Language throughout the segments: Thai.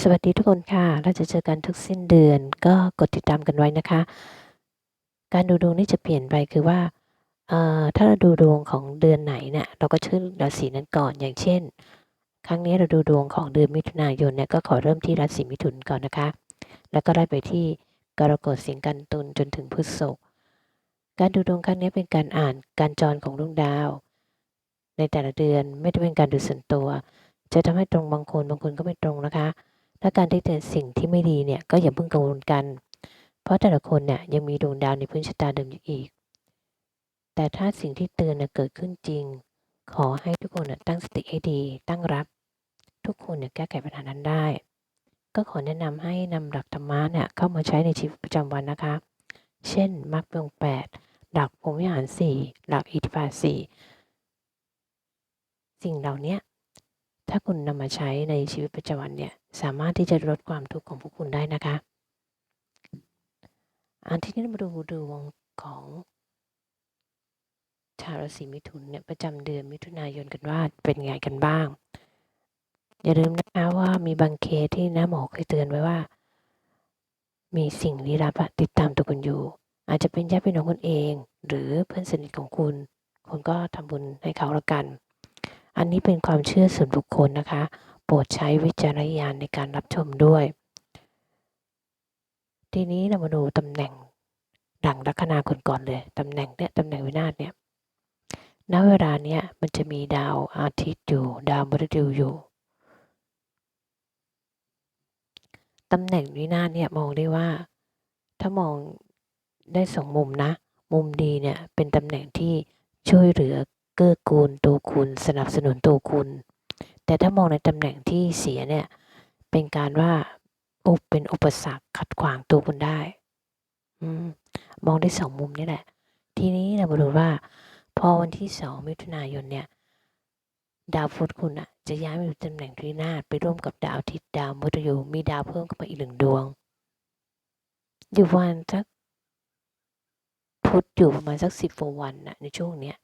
สวัสดีทุกคนค่ะ เราจะเจอกันทุกสิ้นเดือน ก็กดติดตามกันไว้นะคะ การดูดวงนี่จะเปลี่ยนไปคือว่าถ้าเราดูดวงของเดือนไหนเนี่ยเราก็ชื่อราศีนั้นก่อนอย่างเช่น ครั้งนี้เราดูดวงของเดือนมิถุนายนเนี่ยก็ขอเริ่มที่ราศีมิถุนก่อนนะคะ แล้วก็ไล่ไปที่กรกฎสิงห์กันตุลจนถึงพฤษภการดูดวงครั้งนี้เป็นการอ่านการจรของดวงดาว ในแต่ละเดือนไม่ได้เป็นการดูส่วนตัว จะทำให้ตรงบางคนบางคนก็ไม่ตรงนะคะ ถ้าการได้เจอสิ่งที่ไม่ดีเนี่ยก็อย่าเพิ่งกังวลกัน เพราะแต่ละคนเนี่ยยังมีดวงดาวในพื้นชะตาเดิมอยู่อีก แต่ถ้าสิ่งที่เตือนเกิดขึ้นจริง ขอให้ทุกคนตั้งสติให้ดี ตั้งรับ ทุกคนเนี่ยแก้ไขปัญหานั้นได้ ก็ขอแนะนำให้นำหลักธรรมะเนี่ยเข้ามาใช้ในชีวิตประจำวันนะคะ เช่นมรรคองแปดหลักพรหมวิหารสี่หลักอิทธิบาทสี่สิ่งเหล่านี้ถ้าคุณนำมาใช้ในชีวิตประจำวันเนี่ย สามารถที่จะลดความทุกข์ของพวกคุณได้นะคะ อันที่นี้มาดูดวงของชาวราศีมิถุนเนี่ยประจำเดือนมิถุนายนกันว่าเป็นไงกันบ้าง อย่าลืมนะคะว่ามีบางเคสที่น้าหมอเคยเตือนไว้ว่า มีสิ่งลี้ลับติดตามตัวคุณอยู่ อาจจะเป็นญาติพี่น้องคุณเอง หรือเพื่อนสนิทของคุณ คุณก็ทำบุญให้เขาละกัน อันนี้เป็นความเชื่อส่วนบุคคลนะคะ ปรดใช้วิจารณญาณในการรับชมด้วย ทีนี้เรามาดูตำแหน่งดังลัคนาคนก่อนเลยตำแหน่งเนี่ยตำแหน่งวินาศเนี่ยณเวลาเนี้ยมันจะมีดาวอาทิตย์อยู่ ดาวมฤตยูอยู่ตำแหน่งวินาศเนี่ยมองได้ว่า ถ้ามองได้สองมุมนะ มุมดีเนี่ยเป็นตำแหน่งที่ช่วยเหลือเกื้อกูลตัวคุณ สนับสนุนตัวคุณ แต่ถ้ามองในตำแหน่งที่เสียเนี่ย เป็นการว่าอุปเป็นอุปสรรคขัดขวางตัวคุณได้อืมมองได้สองมุมนี่แหละ ทีนี้เรามาดูว่า พอวันที่สองมิถุนายนเนี่ย ดาวพุธคุณอะจะย้ายมาอยู่ตำแหน่งที่นาไปร่วมกับดาวอาทิตย์ดาวมฤตยูมีดาวเพิ่มเข้ามาอีกหนึ่งดวง อยู่วันสักพุธอยู่ประมาณสักสิบกว่าวันนะในช่วงเนี้ย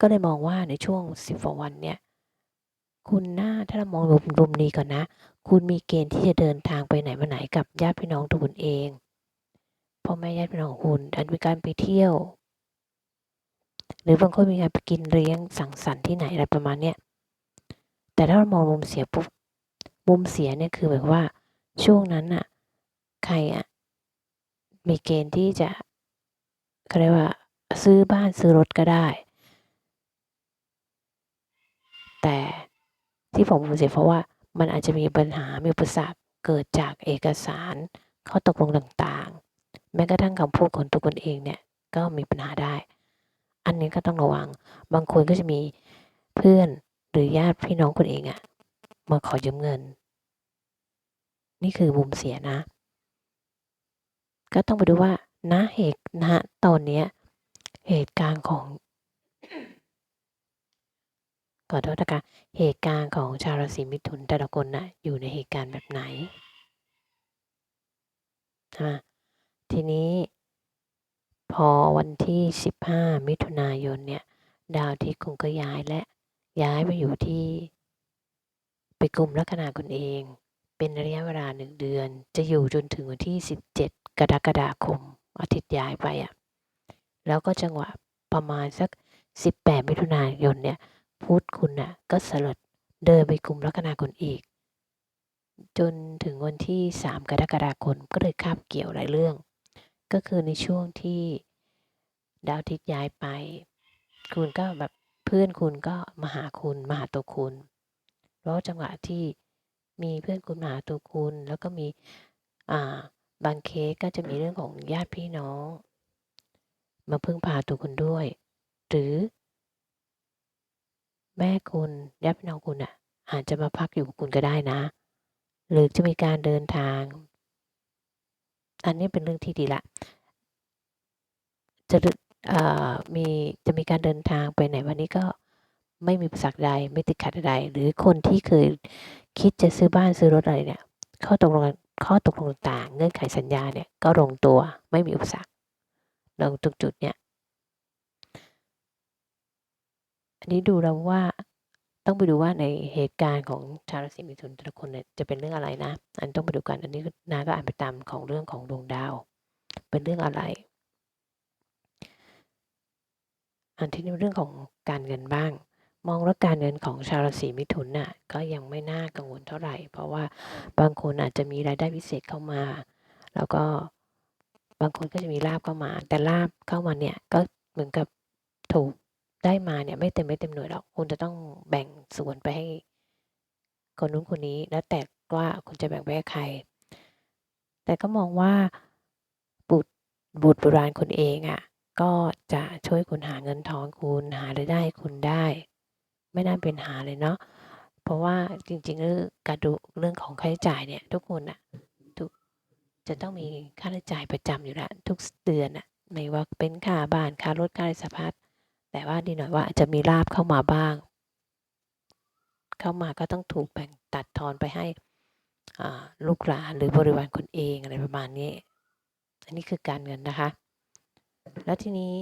ก็เลยมองว่าในช่วงสิบกว่าวันเนี่ย คุณน่าถ้าเรามองรวมรวมนี้ก่อนนะ คุณมีเกณฑ์ที่จะเดินทางไปไหนมาไหนกับญาติพี่น้องตัวคุณเองพ่อแม่ญาติพี่น้องของคุณอาจมีการไปเที่ยว หรือบางคนมีการไปกินเลี้ยงสังสรรค์ที่ไหนอะไรประมาณเนี้ยแต่ถ้าเรามองมุมเสียปุ๊บมุมเสียเนี่ยคือแบบว่าช่วงนั้นอะใครอะมีเกณฑ์ที่จะเขาเรียกว่า ซื้อบ้านซื้อรถก็ได้ แต่ ที่ผมมุมเสียเพราะว่ามันอาจจะมีปัญหา มีอุปสรรคเกิดจากเอกสาร ข้อตกลงต่างๆ แม้กระทั่งคำพูดของตัวคนเองเนี่ยก็มีปัญหาได้ อันนี้ก็ต้องระวัง บางคนก็จะมีเพื่อนหรือญาติพี่น้องคนเองอะมาขอยืมเงิน นี่คือมุมเสียนะ ก็ต้องไปดูว่าณเหตุณตอนเนี้ยเหตุการณ์ของ ขอโทษนะคะเหตุการณ์ของชาวราศีมิถุนแต่ละคนนะอยู่ในเหตุการณ์แบบไหนนะทีนี้พอวันที่ 15 มิถุนายนเนี่ย ดาวที่คงก็ย้ายและย้ายมาอยู่ที่ ไปกลุ่มลัคนาคุณเอง เป็นระยะเวลาหนึ่งเดือน จะอยู่จนถึงวันที่ 17 กรกฎาคม อาทิตย์ย้ายไปอะ่ะแล้วก็จังหวะประมาณสัก 18 มิถุนายนเนี่ย พุธคุณน่ะก็สลดเดินไปกลุ่มลัคนาคุณอีก จนถึงวันที่ 3 กรกฎาคมก็เลยคาบเกี่ยวหลายเรื่อง ก็คือในช่วงที่ดาวอาทิตย์ย้ายไป คุณก็แบบเพื่อนคุณก็มาหาคุณมาหาตัวคุณเพราะจังหวะที่มีเพื่อนคุณมาหาตัวคุณ แล้วก็มีอ่าบางเคสก็จะมีเรื่องของญาติพี่น้อง มาพึ่งพาตัวคุณด้วย หรือ แม่คุณญาติพี่น้องคุณอะ อาจจะมาพักอยู่กับคุณก็ได้นะ หรือจะมีการเดินทาง อันนี้เป็นเรื่องที่ดีละจะมีจะมีการเดินทางไปไหนวันนี้ก็ไม่มีอุปสรรคใดไม่ติดขัดใดหรือคนที่เคยคิดจะซื้อบ้านซื้อรถอะไรเนี่ยข้อตกลงข้อตกลงต่างเงื่อนไขสัญญาเนี่ยก็ลงตัวไม่มีอุปสรรคลงตรงจุดเนี่ย อันนี้ดูแล้วว่าต้องไปดูว่าในเหตุการณ์ของชาวราศีมิถุนแต่ละคนเนี่ยจะเป็นเรื่องอะไรนะ อันต้องไปดูกัน อันนี้นาก็อ่านไปตามของเรื่องของดวงดาว เป็นเรื่องอะไร อันที่นี้เรื่องของการเงินบ้าง มองว่าการเงินของชาวราศีมิถุนน่ะก็ยังไม่น่ากังวลเท่าไหร่ เพราะว่าบางคนอาจจะมีรายได้พิเศษเข้ามา แล้วก็บางคนก็จะมีลาบเข้ามา แต่ลาบเข้ามาเนี่ยก็เหมือนกับถูก ได้มาเนี่ยไม่เต็มไม่เต็มหน่วยหรอกคุณจะต้องแบ่งส่วนไปให้ คนนู้นคนนี้แล้วแต่ว่าคุณจะแบ่งไปให้ใคร แต่ก็มองว่าบุตรบุตรโบราณคุณเองอะ่ะ ก็จะช่วยคุณหาเงินทองคุณหารายได้คุณได้ ไม่น่าเป็นหาเลยเนาะเพราะว่าจริงๆเรื่องการดูเรื่องของค่าใช้จ่ายเนี่ย ทุกคนอะทุกจะต้องมีค่าใช้จ่ายประจำอยู่แล้วทุกเดือนอะไม่ว่าเป็นค่าบ้านค่ารถค่าไรสพัด แต่ว่าดีหน่อยว่าจะมีลาบเข้ามาบ้าง เข้ามาก็ต้องถูกแบ่งตัดทอนไปให้ลูกหลานหรือบริวารคนเองอะไรประมาณนี้ อันนี้คือการเงินนะคะ แล้วทีนี้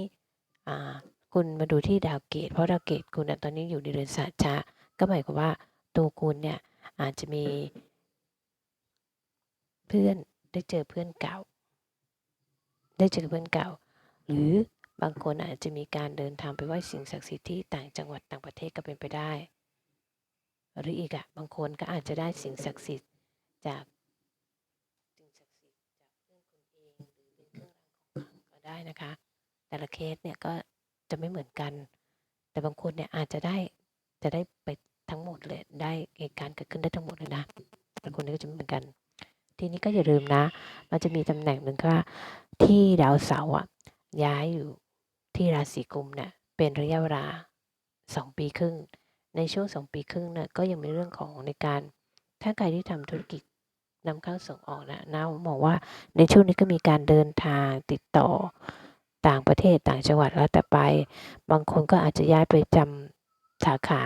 คุณมาดูที่ดาวเกต เพราะดาวเกตคุณตอนนี้อยู่ในเรือนสัจจะก็หมายความว่าตัวคุณเนี่ยอาจจะมีเพื่อนได้เจอเพื่อนเก่า ได้เจอเพื่อนเก่า หรือ บางคนอาจจะมีการเดินทางไปไหว้สิ่งศักดิ์สิทธิ์ที่ต่างจังหวัดต่างประเทศก็เป็นไปได้ หรืออีกอะบางคนก็อาจจะได้สิ่งศักดิ์สิทธิ์จากสิ่งศักดิ์สิทธิ์จากเพื่อนคุณเองหรือเป็นเครื่องรางของขลังก็ได้นะคะ แต่ละเคสเนี่ยก็จะไม่เหมือนกัน แต่บางคนเนี่ยอาจจะได้จะได้ไปทั้งหมดเลยได้เหตุการณ์เกิดขึ้นได้ทั้งหมดเลยนะบางคนนี่ก็จะไม่เหมือนกัน ทีนี้ก็อย่าลืมนะ มันจะมีตำแหน่งหนึ่งว่าที่ดาวเสาร์อะย้ายอยู่ ที่ราศีกุมเนี่ยเป็นระยะเวลาสองปีครึ่ง ในช่วงสองปีครึ่งเนี่ยก็ยังมีเรื่องของในการ ถ้าใครที่ทำธุรกิจนำเข้าส่งออกนะน้ามองว่าในช่วงนี้ก็มีการเดินทางติดต่อต่างประเทศต่างจังหวัดแล้วแต่ไป บางคนก็อาจจะย้ายไปจำสาขา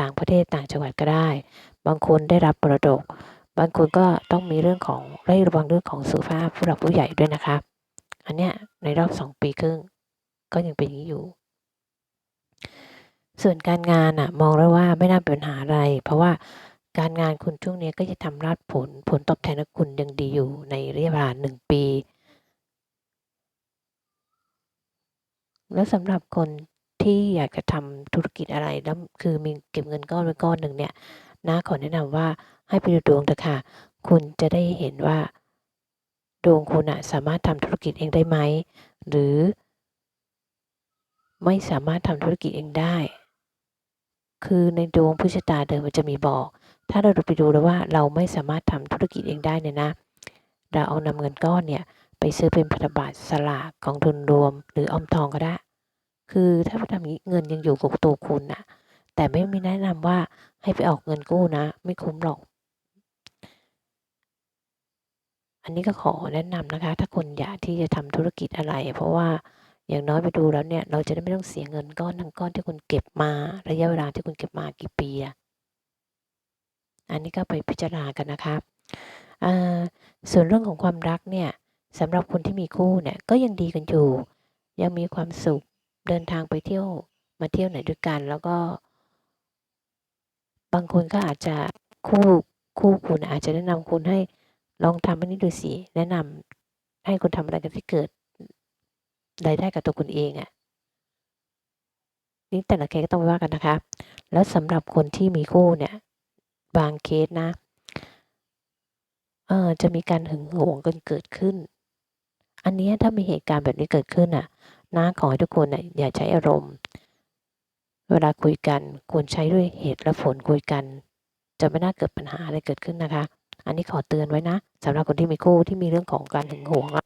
ต่างประเทศต่างจังหวัดก็ได้ บางคนได้รับมรดก บางคนก็ต้องมีเรื่องของระวังเรื่องของสุขภาพผู้หลักผู้ใหญ่ด้วยนะคะ อันเนี้ยในรอบสองปีครึ่ง ก็ยังเป็นอย่างนี้อยู่ ส่วนการงานอะมองแล้วว่าไม่น่าเป็นปัญหาอะไร เพราะว่าการงานคุณช่วงนี้ก็จะทำราดผลผลตอบแทนของคุณยังดีอยู่ในระยะเวลาหนึ่งปี แล้วสำหรับคนที่อยากจะทำธุรกิจอะไรแล้วคือมีเก็บเงินก้อนไว้ก้อนหนึ่งเนี่ยน้าขอแนะนำว่าให้ไปดูดวงเถอะค่ะ คุณจะได้เห็นว่า ดวงคุณอะสามารถทำธุรกิจเองได้ไหม หรือ ไม่สามารถทำธุรกิจเองได้ คือในดวงพุชตาเดิมมันจะมีบอก ถ้าเราไปดูแล้วว่าเราไม่สามารถทำธุรกิจเองได้เนี่ยนะ เราเอานำเงินก้อนเนี่ยไปซื้อเป็นพันธบัตรสลากของทุนรวม หรือออมทองก็ได้ คือถ้าไปทำนี้เงินยังอยู่กับตัวคุณนะแต่ไม่มีแนะนำว่าให้ไปออกเงินกู้นะ ไม่คุ้มหรอก อันนี้ก็ขอแนะนำนะคะ ถ้าคนอยากที่จะทำธุรกิจอะไร เพราะว่า อย่างน้อยไปดูแล้วเนี่ย เราจะได้ไม่ต้องเสียเงินก้อนทั้งก้อนที่คุณเก็บมา ระยะเวลาที่คุณเก็บมากี่ปีอะอันนี้ก็ไปพิจารณากันนะคะส่วนเรื่องของความรักเนี่ยสำหรับคนที่มีคู่เนี่ยก็ยังดีกันอยู่ ยังมีความสุขเดินทางไปเที่ยวมาเที่ยวไหนด้วยกัน แล้วก็ บางคนก็อาจจะคู่คู่คุณอาจจะแนะนำคุณให้ลองทำอันนี้ดูสิแนะนำให้คุณทำอะไรกันที่เกิด รายได้กับตัวคุณเองอะ่ะนี่แต่ละเคสก็ต้องว่ากันนะคะ แล้วสำหรับคนที่มีคู่เนี่ย บางเคสนะ เออจะมีการหึงหวงกันเกิดขึ้น อันนี้ถ้ามีเหตุการณ์แบบนี้เกิดขึ้นอะนะขอให้ทุกคนน่ยอย่าใช้อารมณ์ เวลาคุยกันควรใช้ด้วยเหตุและผลคุยกัน จะไม่น่าเกิดปัญหาอะไรเกิดขึ้นนะคะ อันนี้ขอเตือนไว้นะสำหรับคนที่มีคู่ที่มีเรื่องของการหึงหวงอะ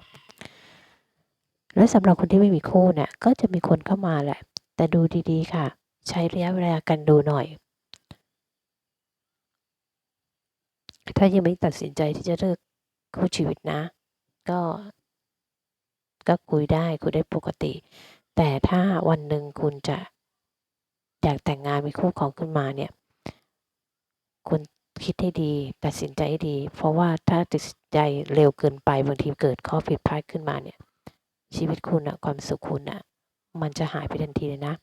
และสำหรับคนที่ไม่มีคู่เนี่ยก็จะมีคนเข้ามาแหละ แต่ดูดีๆค่ะ ใช้ระยะเวลากันดูหน่อย ถ้ายังไม่ตัดสินใจที่จะเลิกคู่ชีวิตนะ ก็ก็คุยได้คุยได้ปกติ แต่ถ้าวันหนึ่งคุณจะอยากแต่งงานมีคู่ของขึ้นมาเนี่ย คุณคิดให้ดี ตัดสินใจให้ดี เพราะว่าถ้าตัดสินใจเร็วเกินไปบางทีเกิดข้อผิดพลาดขึ้นมาเนี่ย ชีวิตคุณอะความสุขคุณอะมันจะหายไปทันทีเลยนะ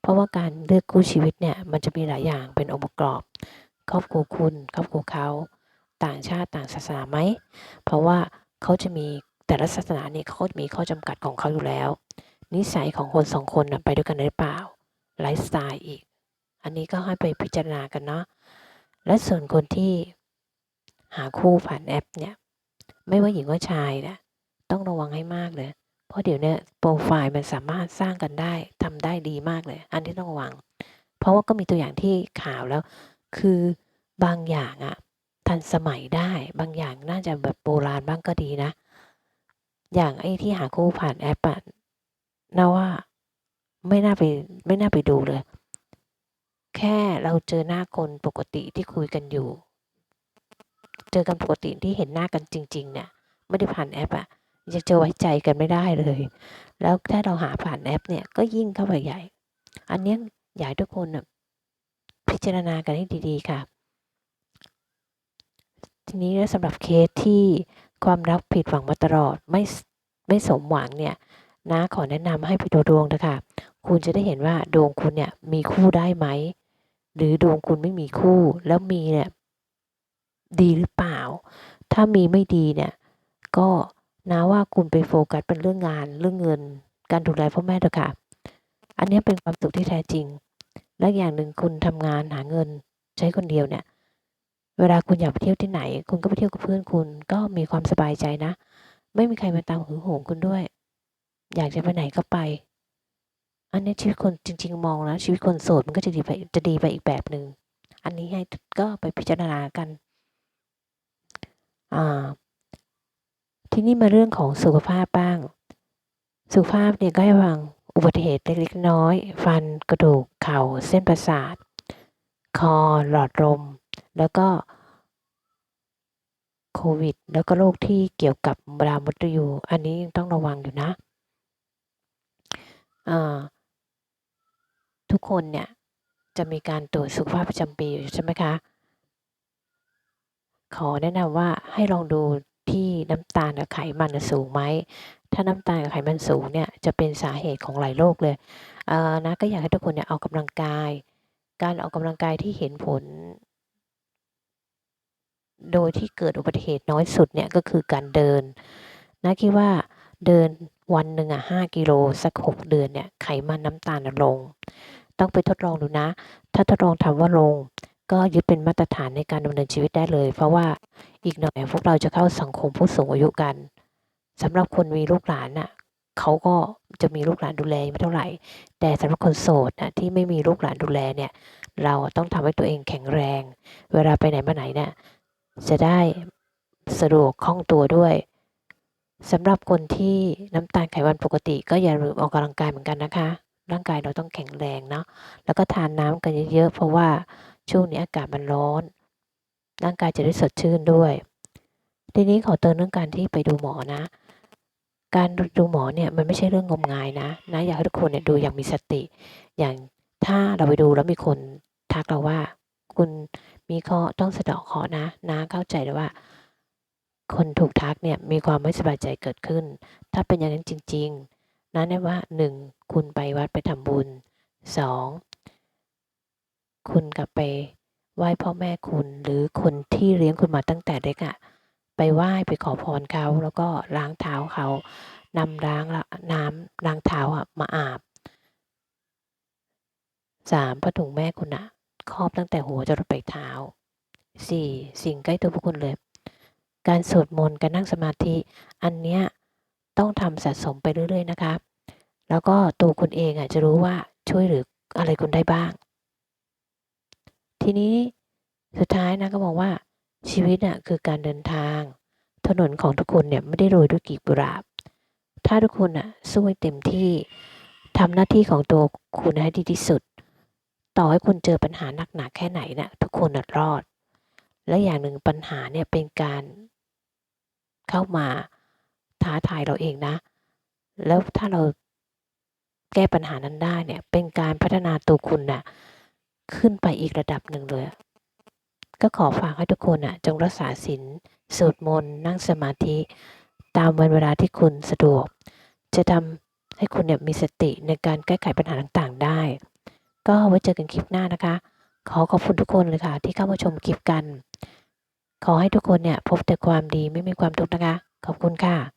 เพราะว่าการเลือกคู่ชีวิตเนี่ยมันจะมีหลายอย่างเป็นองค์ประกอบ ครอบครัวคุณครอบครัวเขาต่างชาติต่างศาสนาไหม เพราะว่าเขาจะมีแต่ละศาสนาเนี่ยเขาจะมีข้อจำกัดของเขาอยู่แล้ว นิสัยของคนสองคนน่ะไปด้วยกันหรือเปล่าไลฟ์สไตล์อีก อันนี้ก็ให้ไปพิจารณากันเนาะและส่วนคนที่หาคู่ผ่านแอปเนี่ย ไม่ว่าหญิงว่าชายนะต้องระวังให้มากเลย ราะเดี๋ยวนี้โปรไฟล์มันสามารถสร้างกันได้ทำได้ดีมากเลย อันที่ต้องระวัง เพราะว่าก็มีตัวอย่างที่ข่าวแล้ว คือบางอย่างอะทันสมัยได้ บางอย่างน่าจะแบบโบราณบ้างก็ดีนะ อย่างไอ้ที่หาคู่ผ่านแอปอะน่าว่าไม่น่าไปไม่น่าไปดูเลย แค่เราเจอหน้าคนปกติที่คุยกันอยู่ เจอกันปกติที่เห็นหน้ากันจริง ๆ เนี่ย ไม่ได้ผ่านแอปอะ ยังจะไว้ใจกันไม่ได้เลย แล้วถ้าเราหาผ่านแอปเนี่ยก็ยิ่งเข้าไปใหญ่ อันนี้อยากให้ทุกคนน่ะพิจารณากันให้ดีๆค่ะ ทีนี้สำหรับเคสที่ความรักผิดหวังมาตลอดไม่ไม่สมหวังเนี่ยนะขอแนะนำให้ไปดูดวงนะคะคุณจะได้เห็นว่าดวงคุณเนี่ยมีคู่ได้ไหม หรือดวงคุณไม่มีคู่แล้วมีเนี่ยดีหรือเปล่า ถ้ามีไม่ดีเนี่ยก็ นะว่าคุณไปโฟกัสเป็นเรื่องงานเรื่องเงิน การดูแลพ่อแม่เถอะค่ะ อันนี้เป็นความสุขที่แท้จริง และอย่างหนึ่งคุณทำงานหาเงินใช้คนเดียวเนี่ย เวลาคุณอยากไปเที่ยวที่ไหน คุณก็ไปเที่ยวกับเพื่อนคุณก็มีความสบายใจนะ ไม่มีใครมาตามหึงหวงคุณด้วย อยากจะไปไหนก็ไป อันนี้ชีวิตคนจริง ๆ มองแล้วชีวิตคนโสดมันก็จะดีไปจะดีไปอีกแบบหนึ่งอันนี้ให้ก็ไปพิจารณากัน อ่า ทีนี้มาเรื่องของสุขภาพบ้าง สุขภาพเนี่ยก็ให้ระวังอุบัติเหตุเล็กๆน้อย ฟันกระดูกเข่าเส้นประสาท คอหลอดลม แล้วก็โควิด แล้วก็โรคที่เกี่ยวกับดามดยูอันนี้ยังต้องระวังอยู่นะทุกคนเนี่ยจะมีการตรวจสุขภาพประจำปีอยู่ใช่ไหมคะ ขอแนะนำว่าให้ลองดู ที่น้ำตาลกับไขมันสูงไหม ถ้าน้ำตาลกับไขมันสูงเนี่ยจะเป็นสาเหตุของหลายโรคเลยเออนะก็อยากให้ทุกคนเนี่ยออกกำลังกาย การออกกำลังกายที่เห็นผล โดยที่เกิดอุบัติเหตุน้อยสุดเนี่ยก็คือการเดินนะคิดว่าเดินวันหนึ่งอะห้ากิโลสักหกเดือนเนี่ยไขมันน้ำตาลน่ะลง ต้องไปทดลองดูนะ ถ้าทดลองทำว่าลง ก็ยึดเป็นมาตรฐานในการดำเนินชีวิตได้เลย เพราะว่าอีกหน่อยพวกเราจะเข้าสังคมผู้สูงอายุกันสำหรับคนมีลูกหลานน่ะเขาก็จะมีลูกหลานดูแลไม่เท่าไหร่ แต่สำหรับคนโสดน่ะที่ไม่มีลูกหลานดูแลเนี่ย เราต้องทำให้ตัวเองแข็งแรง เวลาไปไหนมาไหนเนี่ยจะได้สะดวกคล่องตัวด้วยสำหรับคนที่น้ำตาลไขมันปกติ ก็อย่าลืมออกกำลังกายเหมือนกันนะคะ ร่างกายเราต้องแข็งแรงเนาะแล้วก็ทานน้ำกันเยอะๆเพราะว่า ช่วงนี้อากาศมันร้อน ร่างกายจะได้สดชื่นด้วย ทีนี้ขอเตือนเรื่องการที่ไปดูหมอนะ การดูหมอเนี่ยมันไม่ใช่เรื่องงมงายนะนะอยากให้ทุกคนเนี่ยดูอย่างมีสติ อย่างถ้าเราไปดูแล้วมีคนทักเราว่า คุณมีข้อต้องสะเดาะเคราะห์นะนะเข้าใจเลยว่า คนถูกทักเนี่ยมีความไม่สบายใจเกิดขึ้น ถ้าเป็นอย่างนั้นจริง ๆนะเนี่ยว่าหนึ่งคุณไปวัดไปทำบุญสอง คุณกลับไปไหว้พ่อแม่คุณหรือคนที่เลี้ยงคุณมาตั้งแต่เด็กอะ่ะไปไหว้ไปขอพรเขาแล้วก็ล้างเท้าเขานำล้างน้ำล้างเท้าอะมาอาบสามผ้าถุงแม่คุณอะครอบตั้งแต่หัวจนไปเท้าสี่สิ่งใกล้ตัวพวกคุณเลย การสวดมนต์การนั่งสมาธิ อันเนี้ยต้องทำสะสมไปเรื่อยๆนะคะ แล้วก็ตัวคุณเองอะจะรู้ว่าช่วยหรืออะไรคุณได้บ้าง ทีนี้สุดท้ายนะก็บอกว่าชีวิตอะคือการเดินทาง ถนนของทุกคนเนี่ยไม่ได้โรยด้วยกีบกุหลาบ ถ้าทุกคนอะสู้ให้เต็มที่ทำหน้าที่ของตัวคุณให้ดีที่สุด ต่อให้คุณเจอปัญหาหนักๆแค่ไหนนะ่ะทุกคนน่ะรอด และอย่างหนึ่งปัญหาเนี่ยเป็นการ เข้ามาท้าทายเราเองนะ แล้วถ้าเราแก้ปัญหานั้นได้เนี่ยเป็นการพัฒนาตัวคุณน่ะ ขึ้นไปอีกระดับหนึ่งเลย ก็ขอฝากให้ทุกคนน่ะ จงรักษาศีลสวดมนต์นั่งสมาธิ ตามวันเวลาที่คุณสะดวก จะทำให้คุณเนี่ยมีสติในการแก้ไขปัญหาต่างๆ ได้ ก็ไว้เจอกันคลิปหน้านะคะ ขอขอบคุณทุกคนเลยค่ะ ที่เข้ามาชมคลิปกัน ขอให้ทุกคนเนี่ยพบแต่ความดีไม่มีความทุกข์นะคะ ขอบคุณค่ะ